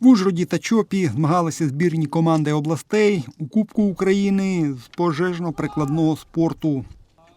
В Ужгороді та Чопі змагалися збірні команди областей у Кубку України з пожежно-прикладного спорту.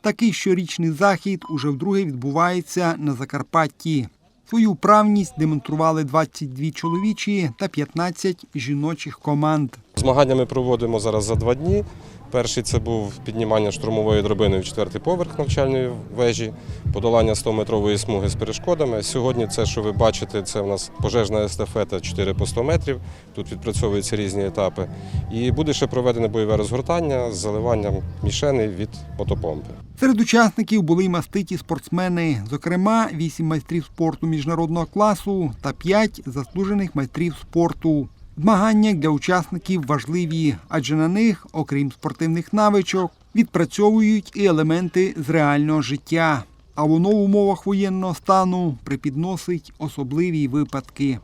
Такий щорічний захід уже вдруге відбувається на Закарпатті. Свою правність демонстрували 22 чоловічі та 15 жіночих команд. Змагання ми проводимо зараз за два дні. Перший це був піднімання штурмової драбини в четвертий поверх навчальної вежі, подолання 100-метрової смуги з перешкодами. Сьогодні це, що ви бачите, це у нас пожежна естафета 4 по 100 метрів. Тут відпрацьовуються різні етапи. І буде ще проведене бойове розгортання з заливанням мішени від мотопомпи. Серед учасників були й маститі спортсмени, зокрема, 8 майстрів спорту міжнародного класу та 5 заслужених майстрів спорту. Змагання для учасників важливі, адже на них, окрім спортивних навичок, відпрацьовують і елементи з реального життя. А воно в умовах воєнного стану припідносить особливі випадки.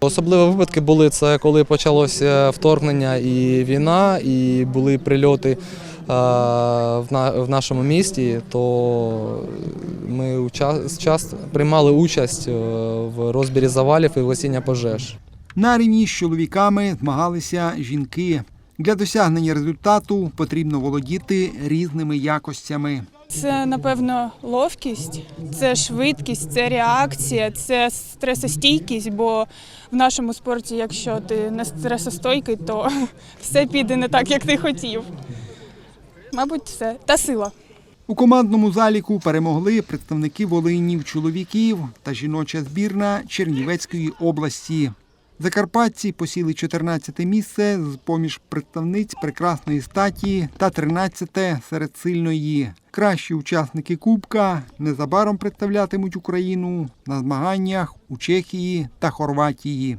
Особливі випадки були це коли почалося вторгнення і війна, і були прильоти в нашому місті, то ми часто приймали участь е, в розбірі завалів і гасіння пожеж. На рівні з чоловіками змагалися жінки. Для досягнення результату потрібно володіти різними якостями. Це напевно ловкість, це швидкість, це реакція, це стресостійкість. Бо в нашому спорті, якщо ти не стресостойкий, то все піде не так, як ти хотів. Мабуть, все. Та сила. У командному заліку перемогли представники волинів чоловіків та жіноча збірна Чернівецької області. Закарпатці посіли 14 місце з поміж представниць прекрасної статі та 13 серед сильної. Кращі учасники Кубка незабаром представлятимуть Україну на змаганнях у Чехії та Хорватії.